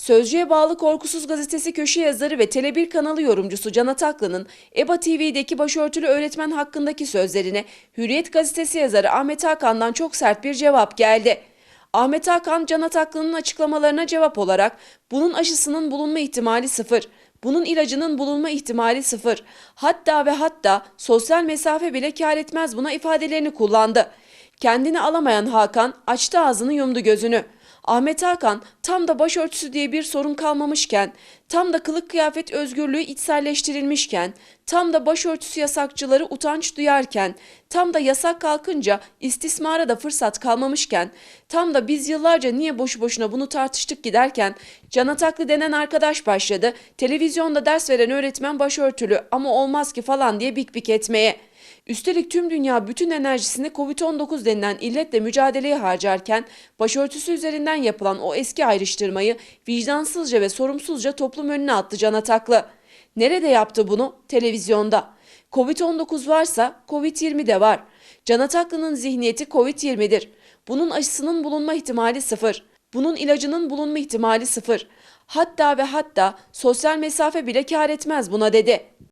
Sözcüye bağlı Korkusuz Gazetesi köşe yazarı ve Tele1 kanalı yorumcusu Can Ataklı'nın EBA TV'deki başörtülü öğretmen hakkındaki sözlerine Hürriyet Gazetesi yazarı Ahmet Hakan'dan çok sert bir cevap geldi. Ahmet Hakan, Can Ataklı'nın açıklamalarına cevap olarak bunun aşısının bulunma ihtimali sıfır, bunun ilacının bulunma ihtimali sıfır, hatta ve hatta sosyal mesafe bile kar etmez buna ifadelerini kullandı. Kendini alamayan Hakan açtı ağzını yumdu gözünü. Ahmet Hakan tam da başörtüsü diye bir sorun kalmamışken, tam da kılık kıyafet özgürlüğü içselleştirilmişken, tam da başörtüsü yasakçıları utanç duyarken, tam da yasak kalkınca istismara da fırsat kalmamışken, tam da biz yıllarca niye boşu boşuna bunu tartıştık giderken, Can Ataklı denen arkadaş başladı, televizyonda ders veren öğretmen başörtülü ama olmaz ki falan diye bik bik etmeye. Üstelik tüm dünya bütün enerjisini Covid-19 denilen illetle mücadeleye harcarken başörtüsü üzerinden yapılan o eski ayrıştırmayı vicdansızca ve sorumsuzca toplum önüne attı Can Ataklı. Nerede yaptı bunu? Televizyonda. Covid-19 varsa Covid-20 de var. Can Ataklı'nın zihniyeti Covid-20'dir. Bunun aşısının bulunma ihtimali sıfır. Bunun ilacının bulunma ihtimali sıfır. Hatta ve hatta sosyal mesafe bile kar etmez buna dedi.